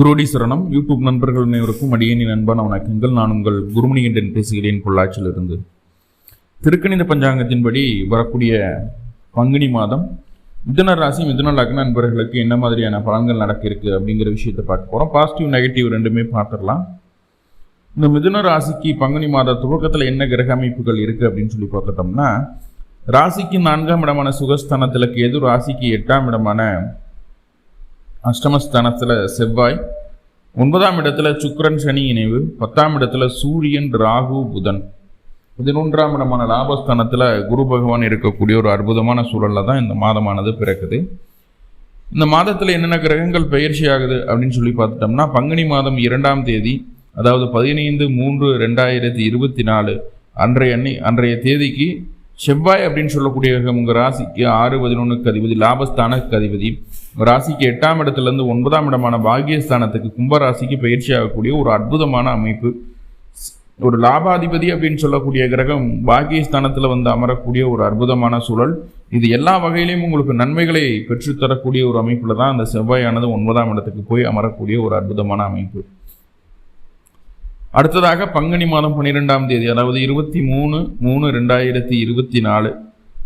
குருடி சரணம். யூடியூப் நண்பர்கள் அனைவருக்கும் அடியேனின் அன்பான வணக்கங்கள். நான் உங்கள் குருமணிகண்டன் பேசுகிறேன் பொள்ளாச்சியிலிருந்து. திருக்கணித பஞ்சாங்கத்தின்படி வரக்கூடிய பங்குனி மாதம் மிதன ராசி மிதன லக்ன நண்பர்களுக்கு என்ன மாதிரியான பலன்கள் நடக்க அப்படிங்கிற விஷயத்தை பார்க்க போகிறோம் பாசிட்டிவ் நெகட்டிவ் ரெண்டுமே பார்த்துடலாம். இந்த மிதுன ராசிக்கு பங்குனி மாத துவக்கத்தில் என்ன கிரக அமைப்புகள் இருக்குது அப்படின்னு சொல்லி பார்த்துட்டோம்னா ராசிக்கு நான்காம் இடமான சுகஸ்தானத்தில் எது ராசிக்கு எட்டாம் இடமான அஷ்டமஸ்தானத்தில் செவ்வாய் ஒன்பதாம் இடத்துல சுக்கரன் சனி இணைவு பத்தாம் இடத்துல சூரியன் ராகு புதன். பதினொன்றாம் இடமான லாபஸ்தானத்தில் குரு பகவான் இருக்கக்கூடிய ஒரு அற்புதமான சூழலில் தான் இந்த மாதமானது பிறக்குது. இந்த மாதத்தில் என்னென்ன கிரகங்கள் பயிற்சி ஆகுது அப்படின்னு சொல்லி பார்த்துட்டோம்னா பங்குனி மாதம் இரண்டாம் தேதி அதாவது பதினைந்து மூன்று ரெண்டாயிரத்தி இருபத்தி நாலு அன்றைய அன்னி அன்றைய தேதிக்கு செவ்வாய் அப்படின்னு சொல்லக்கூடிய உங்கள் ராசிக்கு ஆறு பதினொன்றுக்கு அதிபதி லாபஸ்தானக்கு அதிபதி. ராசிக்கு எட்டாம் இடத்துலேருந்து ஒன்பதாம் இடமான பாகியஸ்தானத்துக்கு கும்பராசிக்கு பயிற்சி ஆகக்கூடிய ஒரு அற்புதமான அமைப்பு. ஒரு லாபாதிபதி அப்படின்னு சொல்லக்கூடிய கிரகம் பாகியஸ்தானத்தில் வந்து அமரக்கூடிய ஒரு அற்புதமான சூழல். இது எல்லா வகையிலையும் உங்களுக்கு நன்மைகளை பெற்றுத்தரக்கூடிய ஒரு அமைப்பில் தான் அந்த செவ்வாயானது ஒன்பதாம் இடத்துக்கு போய் அமரக்கூடிய ஒரு அற்புதமான அமைப்பு. அடுத்ததாக பங்குனி மாதம் பன்னிரெண்டாம் தேதி அதாவது இருபத்தி மூணு மூணு ரெண்டாயிரத்தி இருபத்தி நாலு.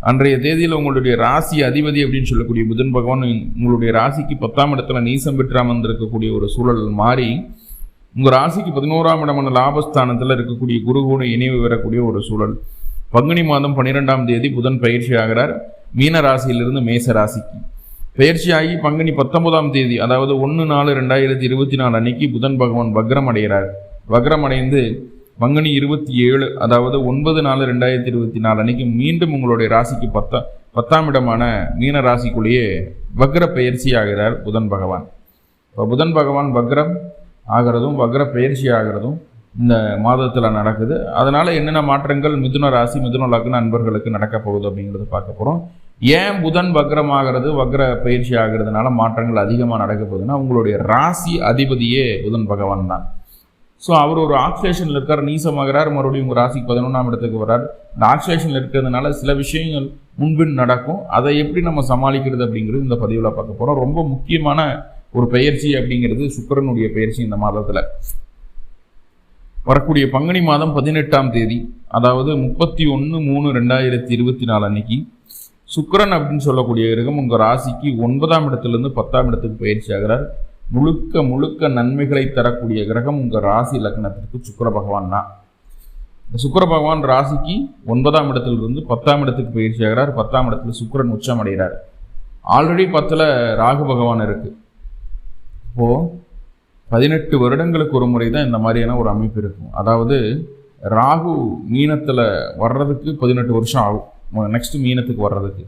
அன்றைய தேதியில் உங்களுடைய ராசி அதிபதி அப்படின்னு சொல்லக்கூடிய புதன் பகவான் உங்களுடைய ராசிக்கு பத்தாம் இடத்துல நீசம் பெற்று அமர்ந்திருக்கக்கூடிய ஒரு சூழல் மாறி உங்கள் ராசிக்கு பதினோராம் இடமான லாபஸ்தானத்தில் இருக்கக்கூடிய குரு இணைவு வரக்கூடிய ஒரு சூழல். பங்குனி மாதம் பன்னிரெண்டாம் தேதி புதன் பயிற்சி ஆகிறார். மீன ராசியிலிருந்து மேச ராசிக்கு. பயிற்சியாகி பங்குனி பத்தொன்பதாம் தேதி அதாவது ஒன்று நாலு ரெண்டாயிரத்தி இருபத்தி நாலு அன்னைக்கு புதன் பகவான் வக்ரம் அடைகிறார். வக்ரம் அடைந்து பங்குனி இருபத்தி ஏழு அதாவது ஒன்பது நாலு ரெண்டாயிரத்தி இருபத்தி நாலு அன்னைக்கு மீண்டும் உங்களுடைய ராசிக்கு பத்தா பத்தாம் இடமான மீன ராசிக்குள்ளேயே வக்ர பயிற்சி ஆகிறார் புதன் பகவான். இப்போ புதன் பகவான் வக்ரம் ஆகிறதும் வக்ர பயிற்சி ஆகிறதும் இந்த மாதத்தில் நடக்குது. அதனால் என்னென்ன மாற்றங்கள் மிதுன ராசி மிதுன லக்ன நண்பர்களுக்கு நடக்க போகுது அப்படிங்கிறத பார்க்க போகிறோம் ஏன் புதன் வக்ரம் ஆகிறது வக்ர பயிற்சி ஆகிறதுனால மாற்றங்கள் அதிகமாக நடக்க போகுதுன்னா உங்களுடைய ராசி அதிபதியே புதன் பகவான் தான். ஸோ அவர் ஒரு ஆக்சிலேஷனில் இருக்கார் நீசமாகிறார். மறுபடியும் உங்கள் ராசிக்கு பதினொன்றாம் இடத்துக்கு வர்றார். இந்த ஆக்சிலேஷனில் இருக்கிறதுனால சில விஷயங்கள் முன்பின் நடக்கும். அதை எப்படி நம்ம சமாளிக்கிறது அப்படிங்கிறது இந்த பதிவில் பார்க்க போகிறோம் ரொம்ப முக்கியமான ஒரு பயிற்சி அப்படிங்கிறது சுக்கரனுடைய பயிற்சி இந்த மாதத்தில். வரக்கூடிய பங்குனி மாதம் பதினெட்டாம் தேதி அதாவது முப்பத்தி ஒன்று மூணு ரெண்டாயிரத்தி இருபத்தி நாலு அன்னைக்கு சுக்கரன் அப்படின்னு சொல்லக்கூடிய கிரகம் உங்கள் ராசிக்கு ஒன்பதாம் இடத்துலேருந்து பத்தாம் இடத்துக்கு பயிற்சி ஆகிறார். முழுக்க முழுக்க நன்மைகளை தரக்கூடிய கிரகம் உங்கள் ராசி லக்னத்திற்கு சுக்கர பகவான் தான். சுக்கர பகவான் ராசிக்கு ஒன்பதாம் இடத்திலிருந்து பத்தாம் இடத்துக்கு பயிற்சி ஆகிறார். பத்தாம் இடத்துல சுக்கரன் உச்சம் அடைகிறார். ஆல்ரெடி பத்தில் ராகு பகவான் இருக்குது இப்போது பதினெட்டு வருடங்களுக்கு ஒரு முறை தான் இந்த மாதிரியான ஒரு அமைப்பு இருக்கும். அதாவது ராகு மீனத்தில் வர்றதுக்கு பதினெட்டு வருஷம் ஆகும். நெக்ஸ்ட் மீனத்துக்கு வர்றதுக்கு.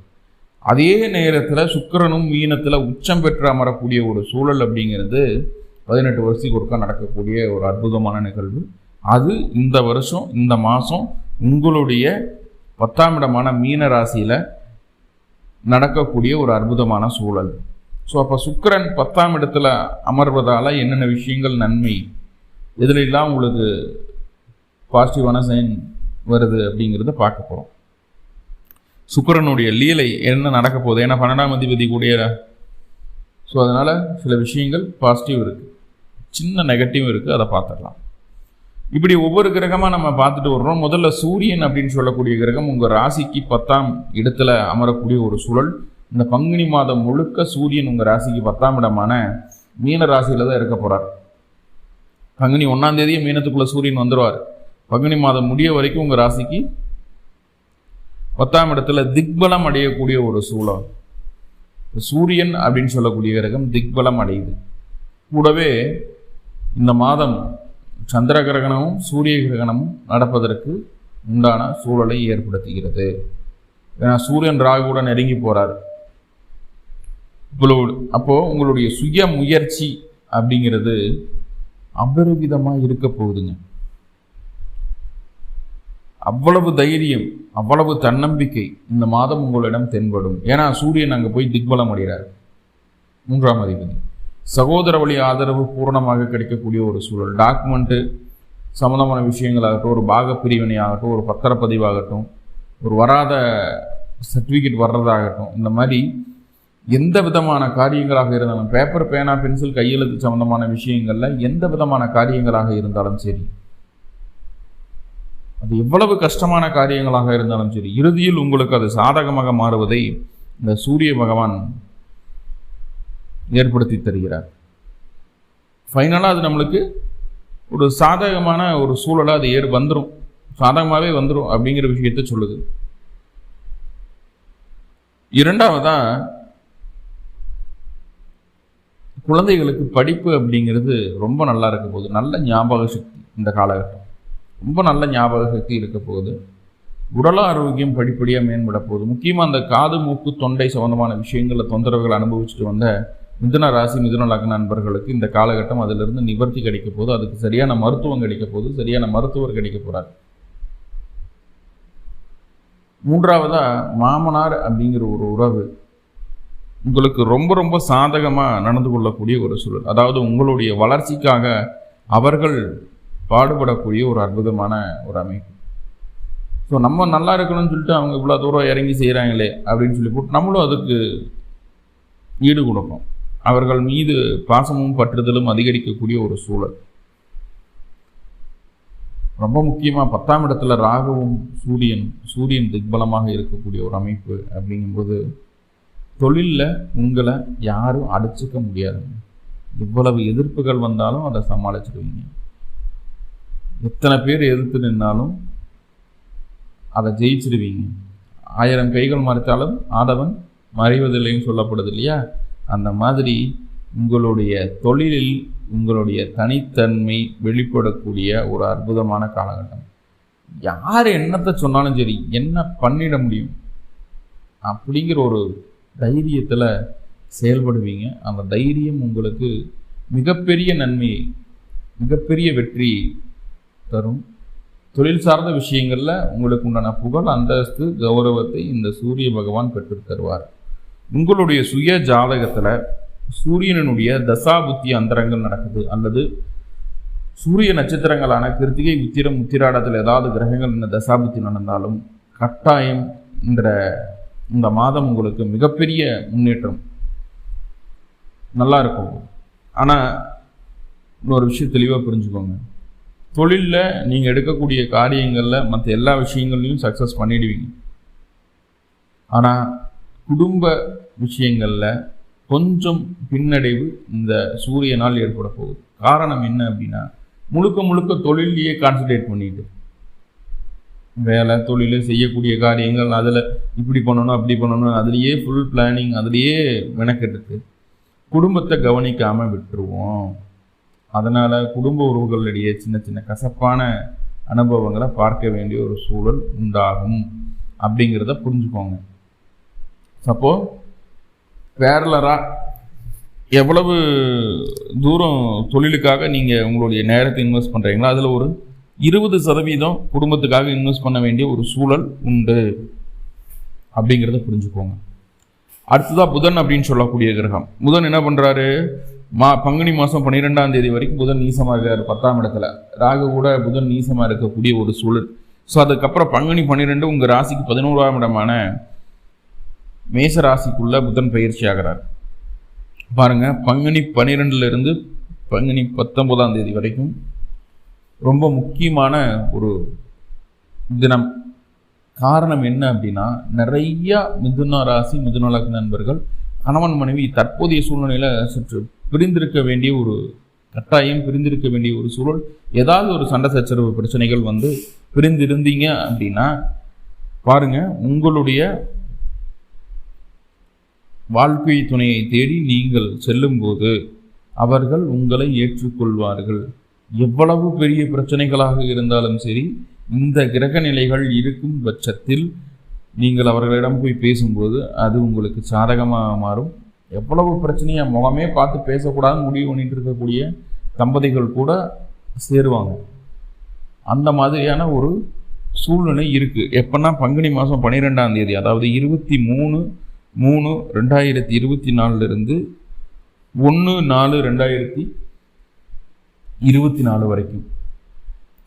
அதே நேரத்தில் சுக்கிரனும் மீனத்தில் உச்சம் பெற்று அமரக்கூடிய ஒரு சூழல் அப்படிங்கிறது பதினெட்டு வருஷத்துக்கு ஒருக்கா நடக்கக்கூடிய ஒரு அற்புதமான நிகழ்வு. அது இந்த வருஷம் இந்த மாதம் உங்களுடைய பத்தாம் இடமான மீன ராசியில் நடக்கக்கூடிய ஒரு அற்புதமான சூழல். ஸோ அப்போ சுக்கரன் பத்தாம் இடத்துல அமர்வதால் என்னென்ன விஷயங்கள் நன்மை? எதுலெல்லாம் உங்களுக்கு பாசிட்டிவான சைன் வருது அப்படிங்கிறத பார்க்க போகிறோம் சுக்கிரனுடைய லீலை என்ன நடக்க போகுது? ஏன்னா பன்னெண்டாம் அதிபதி கூடிய ஸோ அதனால் சில விஷயங்கள் பாசிட்டிவ் இருக்குது சின்ன நெகட்டிவ் இருக்குது அதை பார்த்துடலாம். இப்படி ஒவ்வொரு கிரகமாக நம்ம பார்த்துட்டு வர்றோம். முதல்ல சூரியன் அப்படின்னு சொல்லக்கூடிய கிரகம் உங்கள் ராசிக்கு பத்தாம் இடத்துல அமரக்கூடிய ஒரு சூழல். இந்த பங்குனி மாதம் முழுக்க சூரியன் உங்கள் ராசிக்கு பத்தாம் இடமான மீன ராசியில் தான் இருக்க போகிறார் பங்குனி ஒன்றாந்தேதியும் மீனத்துக்குள்ளே சூரியன் வந்துடுவார் பங்குனி மாதம் முடிய வரைக்கும் உங்கள் ராசிக்கு பத்தாம் இடத்துல திக்பலம் அடையக்கூடிய ஒரு சூழல். சூரியன் அப்படின்னு சொல்லக்கூடிய கிரகம் திக்பலம் அடையுது. கூடவே இந்த மாதம் சந்திர கிரகணமும் சூரிய கிரகணமும் நடப்பதற்கு உண்டான சூழலை ஏற்படுத்துகிறது. ஏன்னா சூரியன் ராகுடன் நெருங்கி போகிறார் இவ்வளவு அப்போது உங்களுடைய சுய முயற்சி அப்படிங்கிறது அபரிவிதமாக இருக்க போகுதுங்க. அவ்வளவு தைரியம் அவ்வளவு தன்னம்பிக்கை இந்த மாதம் உங்களிடம் தென்படும். ஏன்னா சூரியன் அங்கே போய் திக்பலம் அடைகிறார். மூன்றாம் அதிபதி. சகோதர வழி ஆதரவு பூரணமாக கிடைக்கக்கூடிய ஒரு சூழல். டாக்குமெண்ட்டு சம்மந்தமான விஷயங்களாகட்டும் ஒரு பாக பிரிவினை ஆகட்டும் ஒரு பத்திரப்பதிவாகட்டும் ஒரு வராத சர்டிஃபிகேட் வர்றதாகட்டும் இந்த மாதிரி எந்த விதமான காரியங்களாக இருந்தாலும் பேப்பர் பேனா பென்சில் கையெழுத்து சம்மந்தமான விஷயங்களில் எந்த விதமான காரியங்களாக இருந்தாலும் சரி அது எவ்வளவு கஷ்டமான காரியங்களாக இருந்தாலும் சரி இறுதியில் உங்களுக்கு அது சாதகமாக மாறுவதை இந்த சூரிய பகவான் ஏற்படுத்தி தருகிறார். ஃபைனலாக அது நம்மளுக்கு ஒரு சாதகமான ஒரு சூழலாக அது ஏறு வந்துடும் சாதகமாகவே வந்துடும் அப்படிங்கிற விஷயத்த சொல்லுது. இரண்டாவதா குழந்தைகளுக்கு படிப்பு அப்படிங்கிறது ரொம்ப நல்லா இருக்கும் போது நல்ல ஞாபக சக்தி இந்த காலகட்டம். ரொம்ப நல்ல ஞாபக சக்தி இருக்க போகுது. உடல் ஆரோக்கியம் படிப்படியாக மேம்பட போகுது. முக்கியமாக அந்த காது மூக்கு தொண்டை சம்பந்தமான விஷயங்களில் தொந்தரவுகள் அனுபவிச்சுட்டு வந்த மிதுன ராசி மிதுன லக்ன நண்பர்களுக்கு இந்த காலகட்டம் அதிலிருந்து நிவர்த்தி கிடைக்க போகுது. அதுக்கு சரியான மருத்துவம் கிடைக்க போகுது. சரியான மருத்துவர் கிடைக்க போகிறார் மூன்றாவதாக மாமனார் அப்படிங்கிற ஒரு உறவு. உங்களுக்கு ரொம்ப ரொம்ப சாதகமாக நடந்து கொள்ளக்கூடிய ஒரு சூழல். அதாவது உங்களுடைய வளர்ச்சிக்காக அவர்கள் பாடுபடக்கூடிய ஒரு அற்புதமான ஒரு அமைப்பு. ஸோ நம்ம நல்லா இருக்கணும்னு சொல்லிட்டு அவங்க இவ்வளோ தூரம் இறங்கி செய்கிறாங்களே அப்படின்னு சொல்லி போட்டு நம்மளும் அதுக்கு ஈடு கொடுப்போம். அவர்கள் மீது பாசமும் பற்றுதலும் அதிகரிக்கக்கூடிய ஒரு சூழல். ரொம்ப முக்கியமாக பத்தாம் இடத்துல ராகுவும் சூரியன் சூரியன் திக்பலமாக இருக்கக்கூடிய ஒரு அமைப்பு அப்படிங்கும்போது தொழிலில் உங்களை யாரும் அடிச்சுக்க முடியாதுங்க இவ்வளவு எதிர்ப்புகள் வந்தாலும் அதை சமாளிச்சிடுவீங்க. எத்தனை பேர் எதிர்த்து நின்னாலும் அதை ஜெயிச்சிடுவீங்க ஆயிரம் கைகள் மறைத்தாலும் ஆதவன் மறைவதில்லைன்னு சொல்லப்படுது இல்லையா? அந்த மாதிரி உங்களுடைய தொழிலில் உங்களுடைய தனித்தன்மை வெளிப்படக்கூடிய ஒரு அற்புதமான காலகட்டம். யார் என்னத்தை சொன்னாலும் சரி என்ன பண்ணிட முடியும்? அப்படிங்கிற ஒரு தைரியத்தில் செயல்படுவீங்க. அந்த தைரியம் உங்களுக்கு மிகப்பெரிய நன்மையை மிகப்பெரிய வெற்றி தரும். தொழில் சார்ந்த விஷயங்களில் உங்களுக்கு உண்டான புகழ் அந்தஸ்து கௌரவத்தை இந்த சூரிய பகவான் பெற்றுத் தருவார். உங்களுடைய சுய ஜாதகத்தில் சூரியனுடைய தசாபுத்தி அந்தரங்கள் நடக்குது. அல்லது சூரிய நட்சத்திரங்களான கிருத்திகை உத்திரம் உத்திராடத்தில் ஏதாவது கிரகங்கள் இந்த தசாபுத்தி நடந்தாலும் கட்டாயம் இந்த இந்த மாதம் உங்களுக்கு மிகப்பெரிய முன்னேற்றம். நல்லா இருக்கும். ஆனால் இன்னொரு விஷயம் தெளிவாக புரிஞ்சுக்கோங்க. தொழிலில் நீங்கள் எடுக்கக்கூடிய காரியங்களில் மற்ற எல்லா விஷயங்கள்லையும் சக்ஸஸ் பண்ணிடுவீங்க. ஆனால் குடும்ப விஷயங்களில் கொஞ்சம் பின்னடைவு இந்த சூரியனால் ஏற்பட போகுது. காரணம் என்ன அப்படின்னா முழுக்க முழுக்க தொழிலையே கான்சன்ட்ரேட் பண்ணிட்டு வேலை தொழில் செய்யக்கூடிய காரியங்கள் அதில் இப்படி பண்ணணும் அப்படி பண்ணணும் அதுலேயே ஃபுல் பிளானிங் அதுலேயே மெனக்கெடுத்து குடும்பத்தை கவனிக்காமல் விட்டுருவோம். அதனால் குடும்ப உறவுகளிடையே சின்ன சின்ன கசப்பான அனுபவங்களை பார்க்க வேண்டிய ஒரு சூழல் உண்டாகும். அப்படிங்கிறத புரிஞ்சுக்கோங்க. அப்போ பேரலராக எவ்வளவு தூரம் தொழிலுக்காக நீங்கள் உங்களுடைய நேரத்தை இன்வெஸ்ட் பண்ணுறீங்களோ அதில் ஒரு இருபது சதவீதம் குடும்பத்துக்காக இன்வெஸ்ட் பண்ண வேண்டிய ஒரு சூழல் உண்டு. அப்படிங்கிறத புரிஞ்சுக்கோங்க. அடுத்ததாக புதன் அப்படின்னு சொல்லக்கூடிய கிரகம். புதன் என்ன பண்ணுறாரு மா பங்குனி மாதம் பன்னிரெண்டாம் தேதி வரைக்கும் புதன் நீசமாக இருக்கார் பத்தாம் இடத்துல. ராகு கூட புதன் நீசமாக இருக்கக்கூடிய ஒரு சூழல். ஸோ அதுக்கப்புறம் பங்குனி பன்னிரெண்டு உங்கள் ராசிக்கு பதினோராம் இடமான மேச ராசிக்குள்ள புதன் பயிற்சி ஆகிறார். பாருங்கள் பங்குனி பன்னிரெண்டுலேருந்து பங்குனி பத்தொன்பதாம் தேதி வரைக்கும் ரொம்ப முக்கியமான ஒரு தினம். காரணம் என்ன அப்படின்னா நிறையா மிதுன ராசி மிதுன லக்ன நண்பர்கள் கணவன் மனைவி தற்போதைய சூழ்நிலையில் சற்று பிரிந்திருக்க வேண்டிய ஒரு கட்டாயம் பிரிந்திருக்க வேண்டிய ஒரு சூழல் ஏதாவது ஒரு சண்டை சச்சரவு பிரச்சனைகள் வந்து பிரிந்திருந்தீங்க அப்படின்னா பாருங்க உங்களுடைய வாழ்க்கை துணையை தேடி நீங்கள் செல்லும்போது அவர்கள் உங்களை ஏற்றுக்கொள்வார்கள். எவ்வளவு பெரிய பிரச்சனைகளாக இருந்தாலும் சரி இந்த கிரக நிலைகள் இருக்கும் பட்சத்தில் நீங்கள் அவர்களிடம் போய் பேசும்போது அது உங்களுக்கு சாதகமாக மாறும். எவ்வளவு பிரச்சனையை முகமே பார்த்து பேசக்கூடாதுன்னு முடிவு பண்ணிட்டு இருக்கக்கூடிய தம்பதிகள் கூட சேருவாங்க. அந்த மாதிரியான ஒரு சூழ்நிலை இருக்குது எப்போன்னா பங்குனி மாதம் பன்னிரெண்டாம் தேதி அதாவது இருபத்தி மூணு மூணு ரெண்டாயிரத்தி இருபத்தி நாலுலேருந்து ஒன்று நாலு ரெண்டாயிரத்தி இருபத்தி நாலு வரைக்கும்.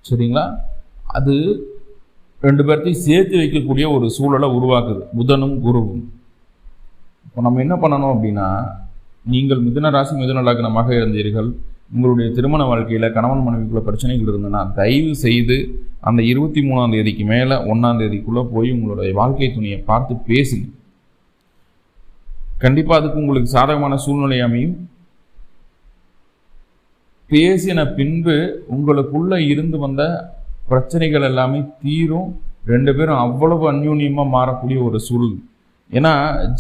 சரிங்களா? அது ரெண்டு பேர்த்தையும் சேர்த்து வைக்கக்கூடிய ஒரு சூழலை உருவாக்குது. புதனும் குருவும். இப்போ நம்ம என்ன பண்ணணும் அப்படின்னா நீங்கள் மிதுன ராசி மிதுன லக்னமாக இருந்தீர்கள். உங்களுடைய திருமண வாழ்க்கையில் கணவன் மனைவிக்குள்ள பிரச்சனைகள் இருந்ததுன்னா தயவு செய்து அந்த இருபத்தி மூணாம் தேதிக்கு மேலே ஒன்றாம் தேதிக்குள்ளே போய் உங்களுடைய வாழ்க்கை துணையை பார்த்து பேசுங்க. கண்டிப்பாக அதுக்கு உங்களுக்கு சாதகமான சூழ்நிலை அமையும். பேசின பின்பு உங்களுக்குள்ளே இருந்து வந்த பிரச்சனைகள் எல்லாமே தீரும். ரெண்டு பேரும் அவ்வளவு அந்யூன்யமாக மாறக்கூடிய ஒரு சூழல். ஏன்னா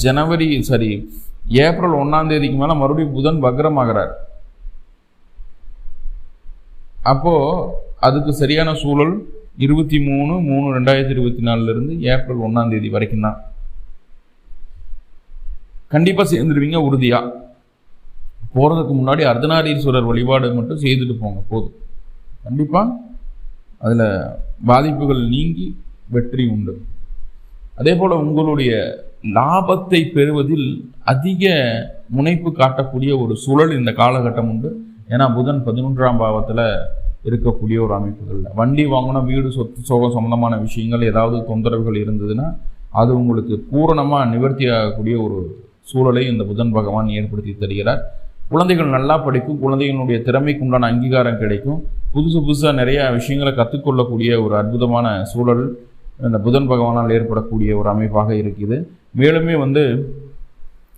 ஜனவரி சாரி ஏப்ரல் ஒன்றாம் தேதிக்கு மேலே மறுபடியும் புதன் வக்ரமாகிறார். அப்போது அதுக்கு சரியான சூழல் இருபத்தி மூணு மூணு ரெண்டாயிரத்தி இருபத்தி நாலுலேருந்து ஏப்ரல் ஒன்றாம் தேதி வரைக்கும் தான். கண்டிப்பாக சேர்ந்துருவீங்க உறுதியா. போகிறதுக்கு முன்னாடி அர்த்தநாரீஸ்வரர் வழிபாடு மட்டும் செய்துட்டு போங்க போதும். கண்டிப்பாக அதில் பாதிப்புகள் நீங்கி வெற்றி உண்டு. அதே போல் உங்களுடைய லாபத்தை பெறுவதில் அதிக முனைப்பு காட்டக்கூடிய ஒரு சூழல் இந்த காலகட்டம் உண்டு. ஏன்னா புதன் பதினொன்றாம் பாவத்தில் இருக்கக்கூடிய ஒரு அமைப்புகளில். வண்டி வாங்கினா வீடு சொத்து சோகம் சம்பந்தமான விஷயங்கள் ஏதாவது தொந்தரவுகள் இருந்ததுன்னா அது உங்களுக்கு பூரணமாக நிவர்த்தி ஆகக்கூடிய ஒரு சூழலை இந்த புதன் பகவான் ஏற்படுத்தி தருகிறார். குழந்தைகள் நல்லா படிக்கும் குழந்தைகளுடைய திறமைக்கு உண்டான அங்கீகாரம் கிடைக்கும். புதுசு புதுசாக நிறையா விஷயங்களை கற்றுக்கொள்ளக்கூடிய ஒரு அற்புதமான சூழல் இந்த புதன் பகவானால் ஏற்படக்கூடிய ஒரு அமைப்பாக இருக்குது. மேலுமே வந்து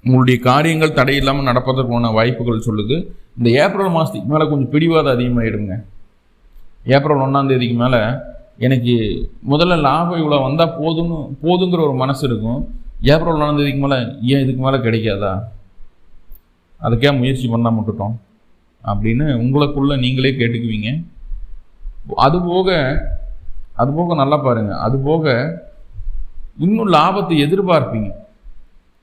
உங்களுடைய காரியங்கள் தடையில்லாமல் நடப்பதற்கான வாய்ப்புகள் சொல்லுது. இந்த ஏப்ரல் மாதத்துக்கு மேலே கொஞ்சம் பிடிவாதம் அதிகமாகிடுங்க ஏப்ரல் ஒன்றாம் தேதிக்கு மேலே எனக்கு முதல்ல லாபம் இவ்வளோ வந்தால் போதும்னு போதுங்கிற ஒரு மனசு இருக்கும். ஏப்ரல் ஒன்றாம் தேதிக்கு மேலே ஏன் இதுக்கு மேலே கிடைக்காதா? அதுக்கே முயற்சி பண்ணால் மட்டுட்டோம் அப்படின்னு உங்களுக்குள்ளே நீங்களே கேட்டுக்குவீங்க. அதுபோக அதுபோக நல்லா பாருங்கள் அது போக இன்னும் லாபத்தை எதிர்பார்ப்பீங்க.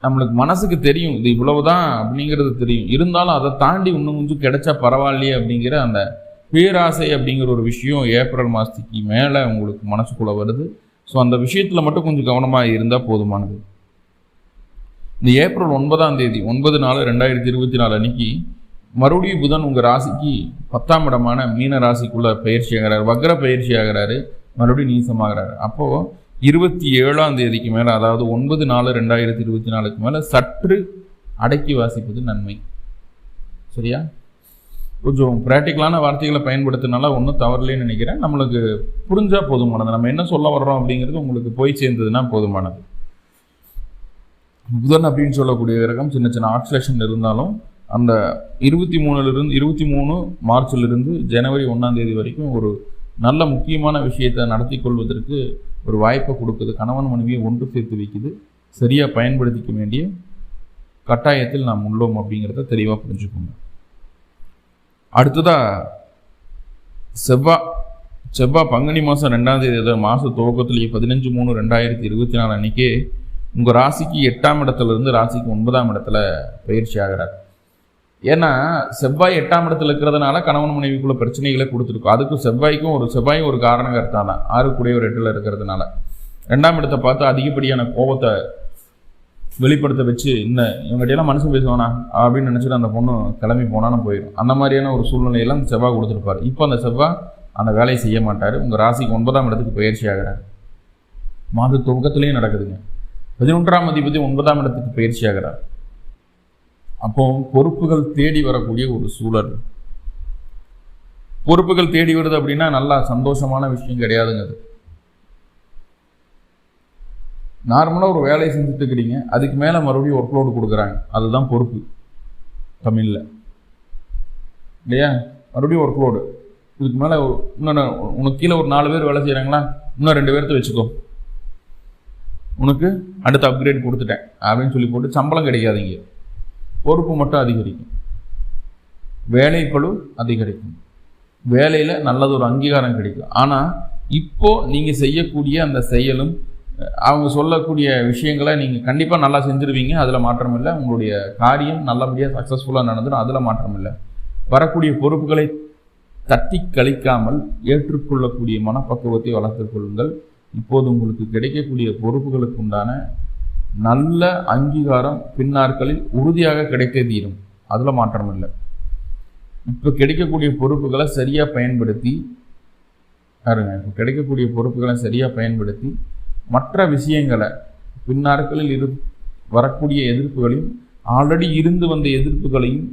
நம்மளுக்கு மனசுக்கு தெரியும் இது இவ்வளவுதான் அப்படிங்கிறது தெரியும். இருந்தாலும் அதை தாண்டி இன்னும் கொஞ்சம் கிடைச்சா பரவாயில்லையே அப்படிங்கிற அந்த பேராசை அப்படிங்கிற ஒரு விஷயம் ஏப்ரல் மாதத்துக்கு மேலே உங்களுக்கு மனசுக்குள்ளே வருது. ஸோ அந்த விஷயத்தில் மட்டும் கொஞ்சம் கவனமாக இருந்தால் போதுமானது. இந்த ஏப்ரல் ஒன்பதாம் தேதி ஒன்பது நாலு ரெண்டாயிரத்தி இருபத்தி நாலு அன்னைக்கு மறுபடியும் புதன் உங்கள் ராசிக்கு பத்தாம் இடமான மீன ராசிக்குள்ளே பயிற்சி ஆகிறார் வக்ர பயிற்சி ஆகிறாரு. மறுபடியும் நீசமாகிறாரு அப்போது இருபத்தி ஏழாம் தேதிக்கு மேலே அதாவது ஒன்பது நாலு ரெண்டாயிரத்தி இருபத்தி நாலுக்கு மேலே சற்று அடக்கி வாசிப்பது நன்மை. சரியா? கொஞ்சம் ப்ராக்டிக்கலான வார்த்தைகளை பயன்படுத்தினால ஒன்றும் தவறலேன்னு நினைக்கிறேன். நம்மளுக்கு புரிஞ்சால் போதுமானது. நம்ம என்ன சொல்ல வர்றோம் அப்படிங்கிறது உங்களுக்கு போய் சேர்ந்ததுன்னா போதுமானது. புதன் அப்படின்னு சொல்லக்கூடிய கிரகம் சின்ன சின்ன ஆக்சிலேஷன் இருந்தாலும் அந்த இருபத்தி மூணுலேருந்து இருபத்தி மூணு மார்ச்லேருந்து ஜனவரி ஒன்றாம் தேதி வரைக்கும் ஒரு நல்ல முக்கியமான விஷயத்தை நடத்தி கொள்வதற்கு ஒரு வாய்ப்பை கொடுக்குது. கணவன் மனைவியை ஒன்று சேர்த்து வைக்குது. சரியாக பயன்படுத்திக்க வேண்டிய கட்டாயத்தில் நாம் உள்ளோம் அப்படிங்கிறத தெளிவாக புரிஞ்சுக்கோங்க. அடுத்ததாக செவ்வாய் செவ்வாய் பங்குனி மாதம் ரெண்டாம் தேதி அதாவது மாத துவக்கத்திலேயே பதினஞ்சு மூணு ரெண்டாயிரத்தி இருபத்தி நாலு அன்றைக்கே உங்கள் ராசிக்கு எட்டாம் இடத்துலேருந்து ராசிக்கு ஒன்பதாம் இடத்துல பயிற்சி ஆகிறார். ஏன்னா செவ்வாய் எட்டாம் இடத்துல இருக்கிறதுனால கணவன் மனைவிக்குள்ள பிரச்சனைகளை கொடுத்துருக்கோம். அதுக்கும் செவ்வாய்க்கும் ஒரு செவ்வாயும் ஒரு காரணம் தான் ஆறுக்குடைய ஒரு எட்டில் இருக்கிறதுனால. ரெண்டாம் இடத்தை பார்த்து அதிகப்படியான கோபத்தை வெளிப்படுத்த வச்சு இந்த இவங்ககிட்டலாம் மனுஷன் பேசுவானா அப்படின்னு நினச்சிட்டு அந்த பொண்ணு கிளம்பி போனான்னு போயிடும். அந்த மாதிரியான ஒரு சூழ்நிலையெல்லாம் அந்த செவ்வாய் கொடுத்துருப்பாரு. இப்போ அந்த செவ்வாய் அந்த வேலையை செய்ய மாட்டார். உங்கள் ராசிக்கு ஒன்பதாம் இடத்துக்கு பயிற்சி ஆகிறார். மாத துவக்கத்திலையும் நடக்குதுங்க. பதினொன்றாம் அதிபதி ஒன்பதாம் இடத்துக்கு பயிற்சி ஆகிறார். அப்போ பொறுப்புகள் தேடி வரக்கூடிய ஒரு சூழல். பொறுப்புகள் தேடி வருது அப்படின்னா நல்லா சந்தோஷமான விஷயம் கிடையாதுங்க அது. நார்மலாக ஒரு வேலையை செஞ்சுட்டு இருக்கிறீங்க அதுக்கு மேலே மறுபடியும் ஒர்க் லோடு கொடுக்குறாங்க. அதுதான் பொறுப்பு. தமிழில். இல்லையா? மறுபடியும் ஒர்க் லோடு இதுக்கு மேலே இன்னொன்று உனக்கு கீழே ஒரு நாலு பேர் வேலை செய்கிறாங்களா இன்னும் ரெண்டு பேர்த்த வச்சுக்கோ. உனக்கு அடுத்த அப்கிரேட் கொடுத்துட்டேன் அப்படின்னு சொல்லி போட்டு சம்பளம் கிடைக்காதீங்க. பொறுப்பு மட்டும் அதிகரிக்கும். வேலைப்பழு அதிகரிக்கும். வேலையில் நல்லது ஒரு அங்கீகாரம் கிடைக்கும். ஆனால் இப்போது நீங்கள் செய்யக்கூடிய அந்த செயலும் அவங்க சொல்லக்கூடிய விஷயங்களை நீங்கள் கண்டிப்பாக நல்லா செஞ்சுருவீங்க. அதில் மாற்றம் இல்லை உங்களுடைய காரியம் நல்லபடியாக சக்ஸஸ்ஃபுல்லாக நடந்துடும். அதில் மாற்றம் இல்லை வரக்கூடிய பொறுப்புகளை தட்டி கழிக்காமல் ஏற்றுக்கொள்ளக்கூடிய மனப்பக்குவத்தை வளர்த்துக் கொள்ளுங்கள். இப்போது உங்களுக்கு கிடைக்கக்கூடிய பொறுப்புகளுக்கு உண்டான நல்ல அங்கீகாரம் பின்னாட்களில் உறுதியாக கிடைக்க தீரும். அதில் மாற்றம் இல்லை. இப்போ கிடைக்கக்கூடிய பொறுப்புகளை சரியாக பயன்படுத்தி பாருங்க இப்போ கிடைக்கக்கூடிய பொறுப்புகளை சரியாக பயன்படுத்தி மற்ற விஷயங்களை பின்னாட்களில் இரு வரக்கூடிய எதிர்ப்புகளையும் ஆல்ரெடி இருந்து வந்த எதிர்ப்புகளையும்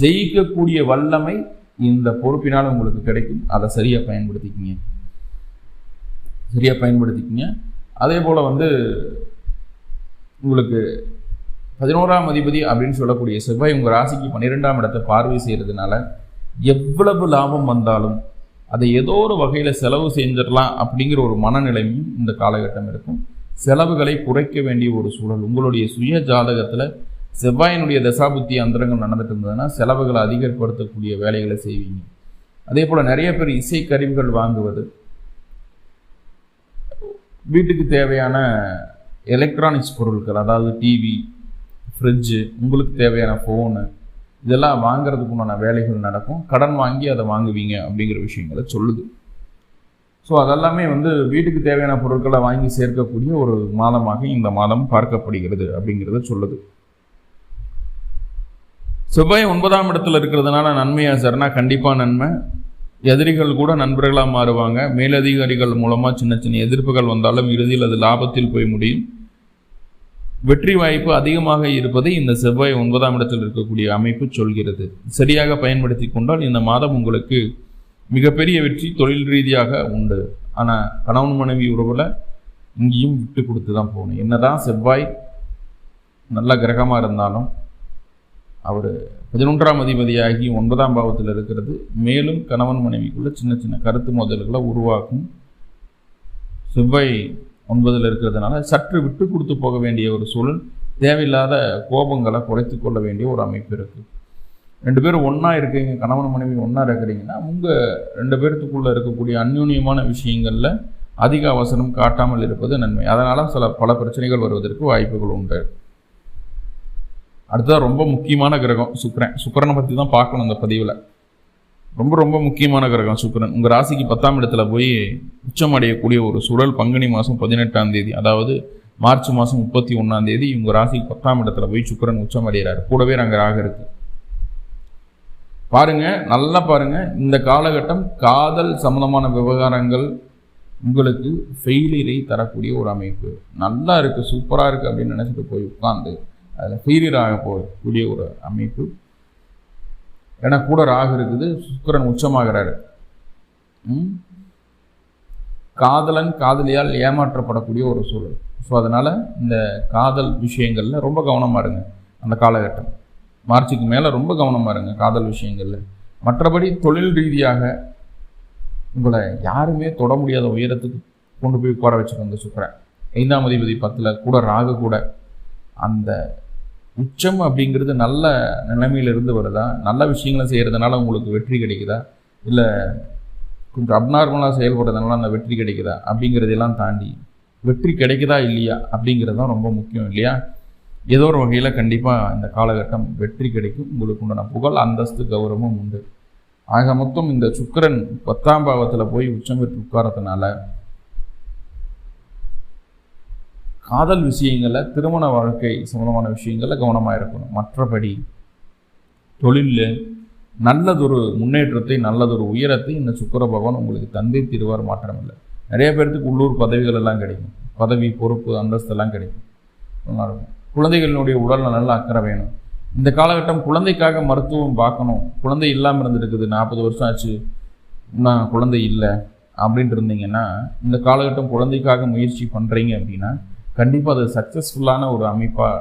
ஜெயிக்கக்கூடிய வல்லமை இந்த பொறுப்பினால் உங்களுக்கு கிடைக்கும். அதை சரியாக பயன்படுத்திக்கிங்க. சரியாக பயன்படுத்திக்கிங்க. அதே போல் வந்து உங்களுக்கு பதினோராம் அதிபதி அப்படின்னு சொல்லக்கூடிய செவ்வாய் உங்கள் ராசிக்கு பன்னிரெண்டாம் இடத்தை பார்வை செய்கிறதுனால எவ்வளவு லாபம் வந்தாலும் அதை ஏதோ ஒரு வகையில் செலவு செஞ்சிடலாம் அப்படிங்கிற ஒரு மனநிலையும் இந்த காலகட்டம் இருக்கும். செலவுகளை குறைக்க வேண்டிய ஒரு சூழல். உங்களுடைய சுய ஜாதகத்தில் செவ்வாயினுடைய தசாபுத்தி அந்தரங்கள் நடந்துட்டு இருந்ததுன்னா செலவுகளை அதிகப்படுத்தக்கூடிய வேலைகளை செய்வீங்க. அதே போல் நிறைய பேர் இசை கருவிகள் வாங்குவது வீட்டுக்கு தேவையான எலக்ட்ரானிக்ஸ் பொருட்கள் அதாவது டிவி ஃப்ரிட்ஜு உங்களுக்கு தேவையான ஃபோனு இதெல்லாம் வாங்குறதுக்கு உண்டான வேலைகள் நடக்கும். கடன் வாங்கி அதை வாங்குவீங்க அப்படிங்கிற விஷயங்களை சொல்லுது. ஸோ அதெல்லாமே வந்து வீட்டுக்கு தேவையான பொருட்களை வாங்கி சேர்க்கக்கூடிய ஒரு மாதமாக இந்த மாதம் பார்க்கப்படுகிறது அப்படிங்கிறத சொல்லுது. செவ்வாய் ஒன்பதாம் இடத்துல இருக்கிறதுனால நன்மையா சார்னா கண்டிப்பாக நன்மை. எதிரிகள் கூட நண்பர்களாக மாறுவாங்க. மேலதிகாரிகள் மூலமாக சின்ன சின்ன எதிர்ப்புகள் வந்தாலும் இறுதியில் அது லாபத்தில் போய் முடியும். வெற்றி வாய்ப்பு அதிகமாக இருப்பதை இந்த செவ்வாய் ஒன்பதாம் இடத்தில் இருக்கக்கூடிய அமைப்பு சொல்கிறது. சரியாக பயன்படுத்தி கொண்டால் இந்த மாதம் உங்களுக்கு மிகப்பெரிய வெற்றி தொழில் ரீதியாக உண்டு. ஆனால் கணவன் மனைவி உறவில் இங்கேயும் விட்டு கொடுத்து தான் போகணும். என்னதான் செவ்வாய் நல்ல கிரகமாக இருந்தாலும் அவர் பதினொன்றாம் அதிபதியாகி ஒன்பதாம் பாவத்தில் இருக்கிறது. மேலும் கணவன் மனைவிக்குள்ள சின்ன சின்ன கருத்து மோதல்களை உருவாக்கும் செவ்வாய் ஒன்பதில் இருக்கிறதுனால சற்று விட்டு கொடுத்து போக வேண்டிய ஒரு சூழல் தேவையில்லாத கோபங்களை குறைத்து கொள்ள வேண்டிய ஒரு அமைப்பு இருக்குது ரெண்டு பேரும் ஒன்றா இருக்கீங்க கணவன் மனைவி ஒன்றா இருக்கிறீங்கன்னா உங்கள் ரெண்டு பேர்த்துக்குள்ளே இருக்கக்கூடிய அந்யூன்யமான விஷயங்களில் அதிக அவசரம் காட்டாமல் இருப்பது நன்மை. அதனால் சில பல பிரச்சனைகள் வருவதற்கு வாய்ப்புகள் உண்டு. அடுத்ததாக ரொம்ப முக்கியமான கிரகம் சுக்கரன். சுக்கரனை பற்றி தான் பார்க்கணும் அந்த பதிவில். ரொம்ப ரொம்ப முக்கியமான கிரகம் சுக்கரன். உங்கள் ராசிக்கு பத்தாம் இடத்துல போய் உச்சம் அடையக்கூடிய ஒரு சுழல் பங்குனி மாதம் பதினெட்டாம் தேதி அதாவது மார்ச் மாதம் முப்பத்தி ஒன்றாம் தேதி உங்கள் ராசிக்கு பத்தாம் இடத்துல போய் சுக்கரன் உச்சம் அடைகிறார். கூடவே அங்கே ராக இருக்கு. பாருங்க நல்லா பாருங்க. இந்த காலகட்டம் காதல் சம்மந்தமான விவகாரங்கள் உங்களுக்கு ஃபெயிலியரை தரக்கூடிய ஒரு அமைப்பு. நல்லா இருக்குது சூப்பராக இருக்குது அப்படின்னு நினச்சிட்டு போய் உட்காந்து அதில் ஃபெயிலியர் ஆக போகக்கூடிய ஒரு அமைப்பு. ஏன்னா கூட ராகு இருக்குது சுக்கரன் உச்சமாகிறாரு. காதலன் காதலியால் ஏமாற்றப்படக்கூடிய ஒரு சூழல். ஸோ அதனால் இந்த காதல் விஷயங்களில் ரொம்ப கவனமாக இருங்க அந்த காலகட்டம். மார்ச்சுக்கு மேலே ரொம்ப கவனமாக இருங்க காதல் விஷயங்களில். மற்றபடி தொழில் ரீதியாக உங்களை யாருமே தொட முடியாத உயரத்துக்கு கொண்டு போய் உட்கார வச்சுருந்த சுக்கரன். ஐந்தாம் அதிபதி பத்தில் கூட ராகு கூட அந்த உச்சம் அப்படிங்கிறது நல்ல நிலைமையிலிருந்து வருதா? நல்ல விஷயங்களை செய்கிறதுனால உங்களுக்கு வெற்றி கிடைக்குதா? இல்லை கொஞ்சம் அப்நார்மலாக செயல்படுறதுனால அந்த வெற்றி கிடைக்குதா? அப்படிங்கிறதெல்லாம் தாண்டி வெற்றி கிடைக்குதா இல்லையா? அப்படிங்கிறது தான் ரொம்ப முக்கியம் இல்லையா? ஏதோ ஒரு வகையில் கண்டிப்பாக இந்த காலகட்டம் வெற்றி கிடைக்கும். உங்களுக்கு உண்டான புகழ் அந்தஸ்து கௌரவமும் உண்டு. ஆக மொத்தம் இந்த சுக்கரன் பத்தாம் பாவத்தில் போய் உச்சம் பெற்று உட்காரத்தினால காதல் விஷயங்களில் திருமண வாழ்க்கை சம்மந்தமான விஷயங்களில் கவனமாக இருக்கணும். மற்றபடி தொழிலில் நல்லதொரு முன்னேற்றத்தை நல்லதொரு உயரத்தை இந்த சுக்கர பகவான் உங்களுக்கு தந்தை திருவார் மாற்றம் இல்லை நிறைய பேர்த்துக்கு உள்ளூர் பதவிகள் எல்லாம் கிடைக்கும். பதவி பொறுப்பு அந்தஸ்து எல்லாம் கிடைக்கும். நல்லா இருக்கும். குழந்தைகளினுடைய உடல் நல்ல அக்கறை வேணும். இந்த காலகட்டம் குழந்தைக்காக மருத்துவம் பார்க்கணும். குழந்தை இல்லாமல் இருந்திருக்குது. நாற்பது வருஷம் ஆச்சு. நான் குழந்தை இல்லை. அப்படின்ட்டு இருந்தீங்கன்னா இந்த காலகட்டம் குழந்தைக்காக முயற்சி பண்ணுறீங்க அப்படின்னா கண்டிப்பாக அது சக்ஸஸ்ஃபுல்லான ஒரு அமைப்பாக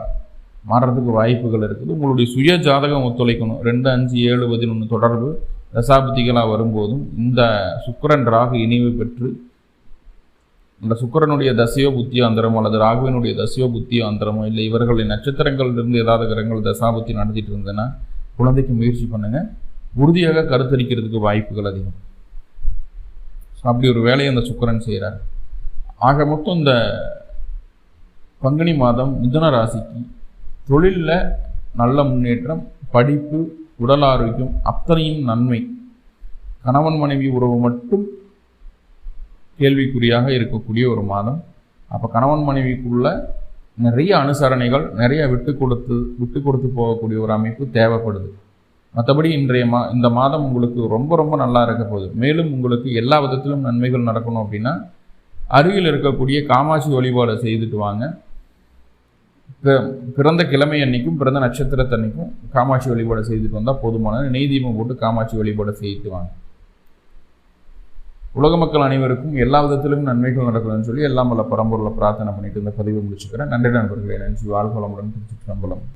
மாறுறதுக்கு வாய்ப்புகள் இருக்குது. உங்களுடைய சுய ஜாதகம் ஒத்துழைக்கணும். ரெண்டு அஞ்சு ஏழு பதினொன்று தொடர்பு தசாபதிகளாக வரும்போதும் இந்த சுக்கரன் ராகு இணைவு பெற்று இந்த சுக்கரனுடைய தசையோ புத்தியோ அந்தரமோ அல்லது ராகுவினுடைய தசையோ புத்தியோ அந்தரமோ இல்லை இவர்களின் நட்சத்திரங்களிலிருந்து ஏதாவது கிரகங்கள் தசாபுத்தி நடத்திட்டு இருந்ததுன்னா குழந்தைக்கு முயற்சி பண்ணுங்கள் உறுதியாக கருத்தரிக்கிறதுக்கு வாய்ப்புகள் அதிகம். ஸோ அப்படி ஒரு வேலையை அந்த சுக்கரன் செய்கிறார் ஆக மொத்தம் இந்த பங்குனி மாதம் மிதுன ராசிக்கு தொழிலில் நல்ல முன்னேற்றம் படிப்பு உடல் ஆரோக்கியம் அத்தனையும் நன்மை. கணவன் மனைவி உறவு மட்டும் கேள்விக்குறியாக இருக்கக்கூடிய ஒரு மாதம். அப்போ கணவன் மனைவிக்குள்ள நிறைய அனுசரணைகள் நிறைய விட்டு கொடுத்து விட்டு கொடுத்து போகக்கூடிய ஒரு அமைப்பு தேவைப்படுது. மற்றபடி இன்றைய மா இந்த மாதம் உங்களுக்கு ரொம்ப ரொம்ப நல்லா இருக்க போகுது. மேலும் உங்களுக்கு எல்லா விதத்திலும் நன்மைகள் நடக்கணும் அப்படின்னா அருகில் இருக்கக்கூடிய காமாட்சி வழிபாடு செய்துட்டு வாங்க. பிறந்த கிழமை அன்னைக்கும் பிறந்த நட்சத்திரத்தன்னைக்கும் காமாட்சி வழிபாடு செய்துட்டு வந்தால் போதுமான நெய் தீபம் போட்டு காமாட்சி வழிபாடு செய்துட்டு வாங்க. உலக மக்கள் அனைவருக்கும் எல்லா விதத்திலும் நன்மைகள் நடக்கணும்னு சொல்லி எல்லாம் வல்ல பரம்பொருளை பிரார்த்தனை பண்ணிட்டு இந்த பதிவு முடிச்சுக்கிறேன். நன்றி நண்பர்களே. நன்றி. வாழ்வளமுடன் திருச்சிற்றம்பலம்.